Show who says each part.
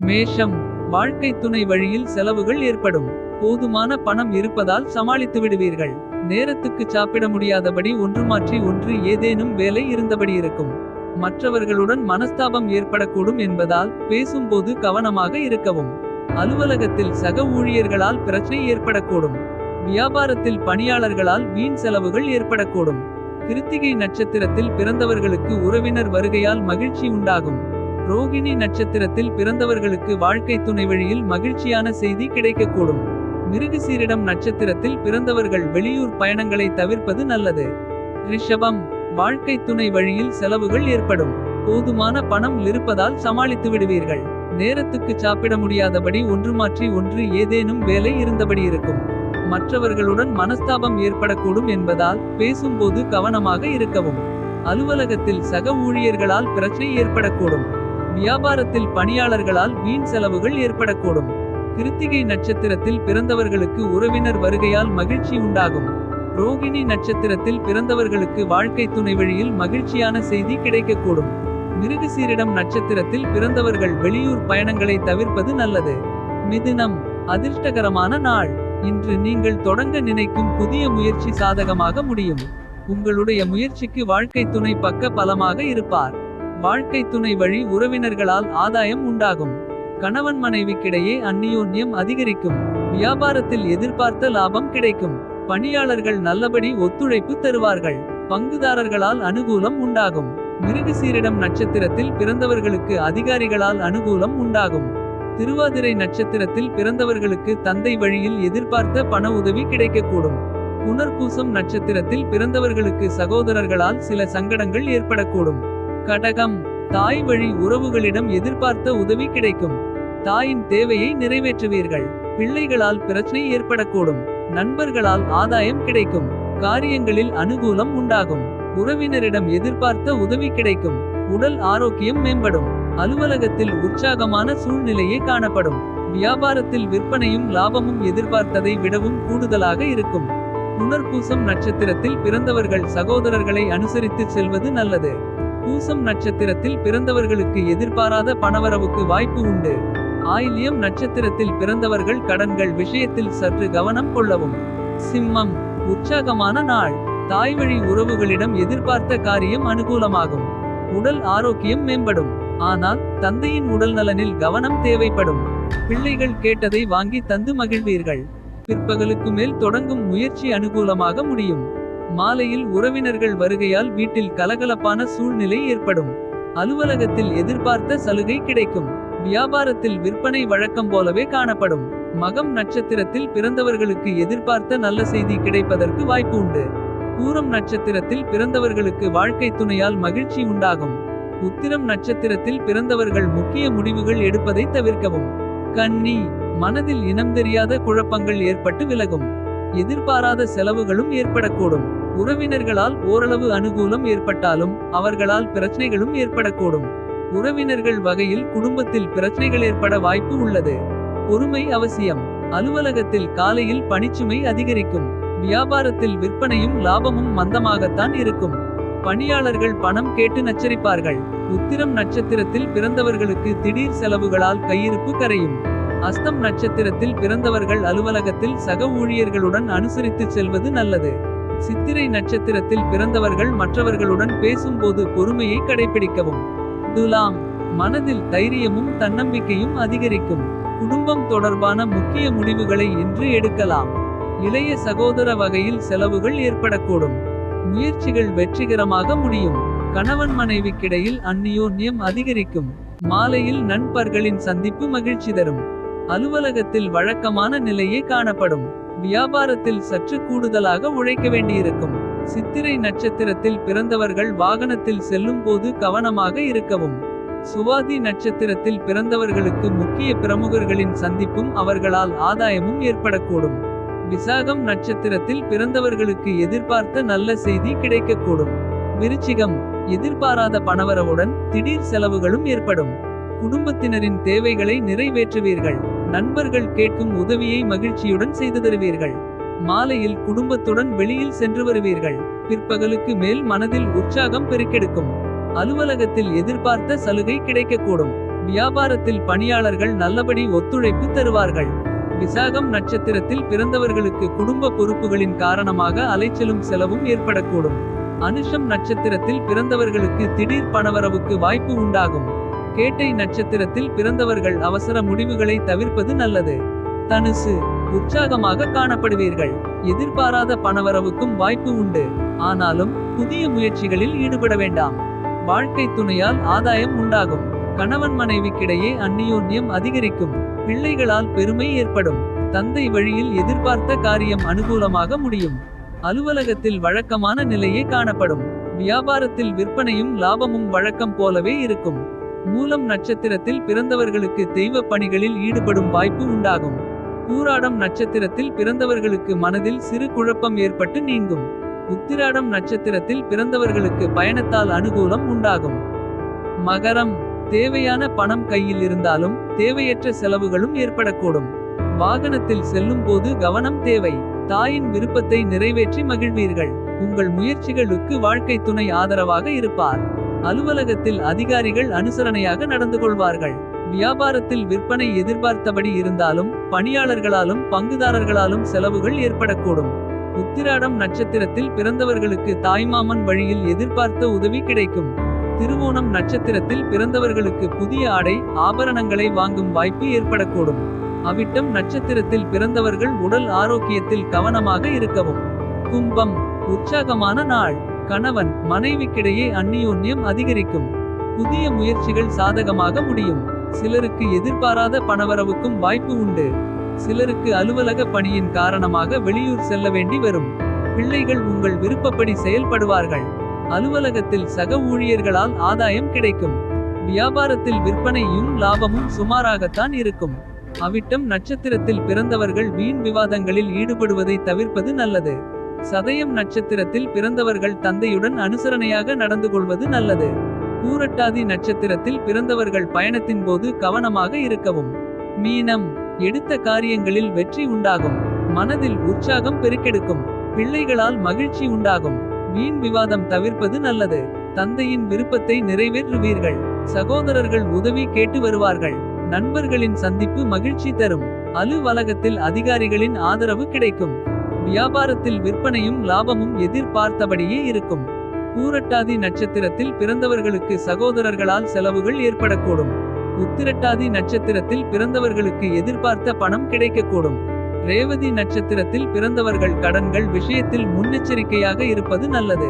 Speaker 1: மேஷம் வாழ்க்கை துணை வழியில் செலவுகள் ஏற்படும். போதுமான பணம் இருப்பதால் சமாளித்து விடுவீர்கள். நேரத்துக்கு சாப்பிட முடியாதபடி ஒன்று மாற்றி ஒன்று ஏதேனும் வேலை இருந்தபடி இருக்கும். மற்றவர்களுடன் மனஸ்தாபம் ஏற்படக்கூடும் என்பதால் பேசும்போது கவனமாக இருக்கவும். அலுவலகத்தில் சக ஊழியர்களால் பிரச்சனை ஏற்படக்கூடும். வியாபாரத்தில் பணியாளர்களால் வீண் செலவுகள் ஏற்படக்கூடும். கிருத்திகை நட்சத்திரத்தில் பிறந்தவர்களுக்கு உறவினர் வருகையால் மகிழ்ச்சி உண்டாகும். ரோகிணி நட்சத்திரத்தில் பிறந்தவர்களுக்கு வாழ்க்கை துணை வழியில் மகிழ்ச்சியான செய்தி கிடைக்கக்கூடும். மிருகசீரிடம் நட்சத்திரத்தில் பிறந்தவர்கள் வெளியூர் பயணங்களை தவிர்ப்பது நல்லது. ரிஷபம் வாழ்க்கை துணை வழியில் செலவுகள் ஏற்படும். போதுமான பணம் இருப்பதால் சமாளித்து விடுவீர்கள். நேரத்துக்கு சாப்பிட முடியாதபடி ஒன்று மாற்றி ஒன்று ஏதேனும் வேலை இருந்தபடி இருக்கும். மற்றவர்களுடன் மனஸ்தாபம் ஏற்படக்கூடும் என்பதால் பேசும்போது கவனமாக இருக்கவும். அலுவலகத்தில் சக ஊழியர்களால் பிரச்சனை ஏற்படக்கூடும். வியாபாரத்தில் பணியாளர்களால் வீண் செலவுகள் ஏற்படக்கூடும். கிருத்திகை நட்சத்திரத்தில் பிறந்தவர்களுக்கு உறவினர் வருகையால் மகிழ்ச்சி உண்டாகும். ரோகிணி நட்சத்திரத்தில் பிறந்தவர்களுக்கு வாழ்க்கை துணை வழியில் மகிழ்ச்சியான செய்தி கிடைக்கக்கூடும். மிருகசீரிடம் நட்சத்திரத்தில் பிறந்தவர்கள் வெளியூர் பயணங்களை தவிர்ப்பது நல்லது. மிதுனம் அதிர்ஷ்டகரமான நாள். இன்று நீங்கள் தொடங்க நினைக்கும் புதிய முயற்சி சாதகமாக முடியும். உங்களுடைய முயற்சிக்கு வாழ்க்கை துணை பக்க பலமாக இருப்பார். வாழ்க்கை துணை வழி உறவினர்களால் ஆதாயம் உண்டாகும். கணவன் மனைவிக்கிடையே அந்நியோன்யம் அதிகரிக்கும். வியாபாரத்தில் எதிர்பார்த்த லாபம் கிடைக்கும். பணியாளர்கள் நல்லபடி ஒத்துழைப்பு தருவார்கள். பங்குதாரர்களால் அனுகூலம் உண்டாகும். மிருகசீரிடம் நட்சத்திரத்தில் பிறந்தவர்களுக்கு அதிகாரிகளால் அனுகூலம் உண்டாகும். திருவாதிரை நட்சத்திரத்தில் பிறந்தவர்களுக்கு தந்தை வழியில் எதிர்பார்த்த பண உதவி கிடைக்கக்கூடும். புனர்பூசம் நட்சத்திரத்தில் பிறந்தவர்களுக்கு சகோதரர்களால் சில சங்கடங்கள் ஏற்படக்கூடும். கடகம். தாய் வழி உறவுகளிடம் எதிர்பார்த்த உதவி கிடைக்கும். தாயின் தேவையை நிறைவேற்றுவீர்கள். பிள்ளைகளால் பிரச்சனை ஏற்படக்கூடும். நண்பர்களால் ஆதாயம் கிடைக்கும். காரியங்களில் அனுகூலம் உண்டாகும். உறவினரிடம் எதிர்பார்த்த உதவி கிடைக்கும். உடல் ஆரோக்கியம் மேம்படும். அலுவலகத்தில் உற்சாகமான சூழ்நிலையே காணப்படும். வியாபாரத்தில் விற்பனையும் லாபமும் எதிர்பார்த்ததை விடவும் கூடுதலாக இருக்கும். புனர்பூசம் நட்சத்திரத்தில் பிறந்தவர்கள் சகோதரர்களை அனுசரித்து செல்வது நல்லது. பூசம் நட்சத்திரத்தில் பிறந்தவர்களுக்கு எதிர்பாராத பணவரவுக்கு வாய்ப்பு உண்டு. ஆயில்யம் நட்சத்திரத்தில் பிறந்தவர்கள் கடன்கள் விஷயத்தில் சற்று கவனம் கொள்ளவும். சிம்மம் உற்சாகமான நாள். தாய்வழி உறவுகளிடம் எதிர்பார்த்த காரியம் அனுகூலமாகும். உடல் ஆரோக்கியம் மேம்படும். ஆனால் தந்தையின் உடல் நலனில் கவனம் தேவைப்படும். பிள்ளைகள் கேட்டதை வாங்கி தந்து மகிழ்வீர்கள். பிற்பகலுக்கு மேல் தொடங்கும் முயற்சி அனுகூலமாக முடியும். மாலையில் உறவினர்கள் வருகையால் வீட்டில் கலகலப்பான சூழ்நிலை ஏற்படும். அலுவலகத்தில் எதிர்பார்த்த சலுகை கிடைக்கும். வியாபாரத்தில் விற்பனை வழக்கம் போலவே காணப்படும். மகம் நட்சத்திரத்தில் பிறந்தவர்களுக்கு எதிர்பார்த்த நல்ல செய்தி கிடைப்பதற்கு வாய்ப்பு உண்டு. பூரம் நட்சத்திரத்தில் பிறந்தவர்களுக்கு வாழ்க்கை துணையால் மகிழ்ச்சி உண்டாகும். உத்திரம் நட்சத்திரத்தில் பிறந்தவர்கள் முக்கிய முடிவுகள் எடுப்பதை தவிர்க்கவும். கன்னி மனதில் இனம் தெரியாத குழப்பங்கள் ஏற்பட்டு விலகும். எதிர்பாராத செலவுகளும் ஏற்படக்கூடும். உறவினர்களால் ஓரளவு அனுகூலம் ஏற்பட்டாலும் அவர்களால் பிரச்சனைகளும் ஏற்படக்கூடும். உறவினர்கள் வகையில் குடும்பத்தில் பிரச்சனைகள் ஏற்பட வாய்ப்பு உள்ளது. பொறுமை அவசியம். அலுவலகத்தில் காலையில் பணிச்சுமை அதிகரிக்கும். வியாபாரத்தில் விற்பனையும் லாபமும் மந்தமாகத்தான் இருக்கும். பணியாளர்கள் பணம் கேட்டு நச்சரிப்பார்கள். உத்திரம் நட்சத்திரத்தில் பிறந்தவர்களுக்கு திடீர் செலவுகளால் கையிருப்பு கரையும். அஸ்தம் நட்சத்திரத்தில் பிறந்தவர்கள் அலுவலகத்தில் சக ஊழியர்களுடன் அனுசரித்து செல்வது நல்லது. சித்திரை நட்சத்திரத்தில் பிறந்தவர்கள் மற்றவர்களுடன் பேசும்போது பொறுமையை கடைபிடிக்கவும் துலாம் மனதில் தைரியமும் தன்னம்பிக்கையும் அதிகரிக்கும். குடும்பம் தொடர்பான முக்கிய முடிவுகளை இன்று எடுக்கலாம். இளைய சகோதர வகையில் செலவுகள் ஏற்படக்கூடும். முயற்சிகள் வெற்றிகரமாக முடியும். கணவன் மனைவிக்கிடையில் அந்நியோன்யம் அதிகரிக்கும். மாலையில் நண்பர்களின் சந்திப்பு மகிழ்ச்சி தரும். அலுவலகத்தில் வழக்கமான நிலையே காணப்படும். வியாபாரத்தில் சற்று கூடுதலாக உழைக்க வேண்டியிருக்கும். சித்திரை நட்சத்திரத்தில் பிறந்தவர்கள் வாகனத்தில் செல்லும் போது கவனமாக இருக்கவும். சுவாதி நட்சத்திரத்தில் பிறந்தவர்களுக்கு முக்கிய பிரமுகர்களின் சந்திப்பும் அவர்களால் ஆதாயமும் ஏற்படக்கூடும். விசாகம் நட்சத்திரத்தில் பிறந்தவர்களுக்கு எதிர்பார்த்த நல்ல செய்தி கிடைக்கக்கூடும். விருச்சிகம் எதிர்பாராத பணவரவுடன் திடீர் செலவுகளும் ஏற்படும். குடும்பத்தினரின் தேவைகளை நிறைவேற்றுவீர்கள். நண்பர்கள் கேட்கும் உதவியை மகிழ்ச்சியுடன் செய்து தருவீர்கள். மாலையில் குடும்பத்துடன் வெளியில் சென்று வருவீர்கள். பிற்பகலுக்கு மேல் மனதில் உற்சாகம் பெருக்கெடுக்கும். அலுவலகத்தில் எதிர்பார்த்த சலுகை கிடைக்கக்கூடும். வியாபாரத்தில் பணியாளர்கள் நல்லபடி ஒத்துழைப்பு தருவார்கள். விசாகம் நட்சத்திரத்தில் பிறந்தவர்களுக்கு குடும்ப பொறுப்புகளின் காரணமாக அலைச்சலும் செலவும் ஏற்படக்கூடும். அனுஷம் நட்சத்திரத்தில் பிறந்தவர்களுக்கு திடீர் பணவரவுக்கு வாய்ப்பு உண்டாகும். கேட்டை நட்சத்திரத்தில் பிறந்தவர்கள் அவசர முடிவுகளை தவிர்ப்பது நல்லது. தனுசு உற்சாகமாக காணப்படுவீர்கள். எதிர்பாராத பணவரவுக்கும் வாய்ப்பு உண்டு. ஆனாலும் புதிய முயற்சிகளில் ஈடுபட வேண்டாம். வாழ்க்கை துணையால் ஆதாயம் உண்டாகும். கணவன் மனைவிக்கிடையே அந்நியோன்யம் அதிகரிக்கும். பிள்ளைகளால் பெருமை ஏற்படும். தந்தை வழியில் எதிர்பார்த்த காரியம் அனுகூலமாக முடியும். அலுவலகத்தில் வழக்கமான நிலையே காணப்படும். வியாபாரத்தில் விற்பனையும் லாபமும் வழக்கம் போலவே இருக்கும். மூலம் நட்சத்திரத்தில் பிறந்தவர்களுக்கு தெய்வ பணிகளில் ஈடுபடும் வாய்ப்பு உண்டாகும். பூராடம் நட்சத்திரத்தில் பிறந்தவர்களுக்கு மனதில் சிறு குழப்பம் ஏற்பட்டு நீங்கும். உத்திராடம் நட்சத்திரத்தில் பிறந்தவர்களுக்கு பயணத்தால் அனுகூலம் உண்டாகும். மகரம் தேவையான பணம் கையில் இருந்தாலும் தேவையற்ற செலவுகளும் ஏற்படக்கூடும். வாகனத்தில் செல்லும் போது கவனம் தேவை. தாயின் விருப்பத்தை நிறைவேற்றி மகிழ்வீர்கள். உங்கள் முயற்சிகளுக்கு வாழ்க்கை துணை ஆதரவாக இருப்பார். அலுவலகத்தில் அதிகாரிகள் அனுசரணையாக நடந்து கொள்வார்கள். வியாபாரத்தில் விற்பனை எதிர்பார்த்தபடி இருந்தாலும் பணியாளர்களாலும் பங்குதாரர்களாலும் செலவுகள் ஏற்படக்கூடும். உத்திராடம் நட்சத்திரத்தில் பிறந்தவர்களுக்கு தாய்மாமன் வழியில் எதிர்பார்த்த உதவி கிடைக்கும். திருவோணம் நட்சத்திரத்தில் பிறந்தவர்களுக்கு புதிய ஆடை ஆபரணங்களை வாங்கும் வாய்ப்பு ஏற்படக்கூடும். அவிட்டம் நட்சத்திரத்தில் பிறந்தவர்கள் உடல் ஆரோக்கியத்தில் கவனமாக இருக்கவும். கும்பம் உற்சாகமான நாள். கணவன் மனைவிக்கிடையே அந்நியோன்யம் அதிகரிக்கும். புதிய முயற்சிகள் சாதகமாக முடியும். சிலருக்கு எதிர்பாராத பணவரவுக்கும் வாய்ப்பு உண்டு. சிலருக்கு அலுவலக பணியின் காரணமாக வெளியூர் செல்ல வேண்டி வரும். பிள்ளைகள் உங்கள் விருப்பப்படி செயல்படுவார்கள். அலுவலகத்தில் சக ஊழியர்களால் ஆதாயம் கிடைக்கும். வியாபாரத்தில் விற்பனையும் லாபமும் சுமாராகத்தான் இருக்கும். அவிட்டம் நட்சத்திரத்தில் பிறந்தவர்கள் வீண் விவாதங்களில் ஈடுபடுவதை தவிர்ப்பது நல்லது. சதயம் நட்சத்திரத்தில் பிறந்தவர்கள் தந்தையுடன் அனுசரணையாக நடந்து கொள்வது நல்லது. பூரட்டாதி நட்சத்திரத்தில் பிறந்தவர்கள் பயணத்தின் போது கவனமாக இருக்கவும். மீனம் எடுத்த காரியங்களில் வெற்றி உண்டாகும். மனதில் உற்சாகம் பெருக்கெடுக்கும். பிள்ளைகளால் மகிழ்ச்சி உண்டாகும். வீண் விவாதம் தவிர்ப்பது நல்லது. தந்தையின் விருப்பத்தை நிறைவேற்றுவீர்கள். சகோதரர்கள் உதவி கேட்டு வருவார்கள். நண்பர்களின் சந்திப்பு மகிழ்ச்சி தரும். அலுவலகத்தில் அதிகாரிகளின் ஆதரவு கிடைக்கும். வியாபாரத்தில் விற்பனையும் லாபமும் எதிர்பார்த்தபடியே இருக்கும். பூரட்டாதி நட்சத்திரத்தில் பிறந்தவர்களுக்கு சகோதரர்களால் செலவுகள் ஏற்படக்கூடும். உத்திரட்டாதி நட்சத்திரத்தில் பிறந்தவர்களுக்கு எதிர்பார்த்த பணம் கிடைக்கக்கூடும். ரேவதி நட்சத்திரத்தில் பிறந்தவர்கள் கடன்கள் விஷயத்தில் முன்னெச்சரிக்கையாக இருப்பது நல்லது.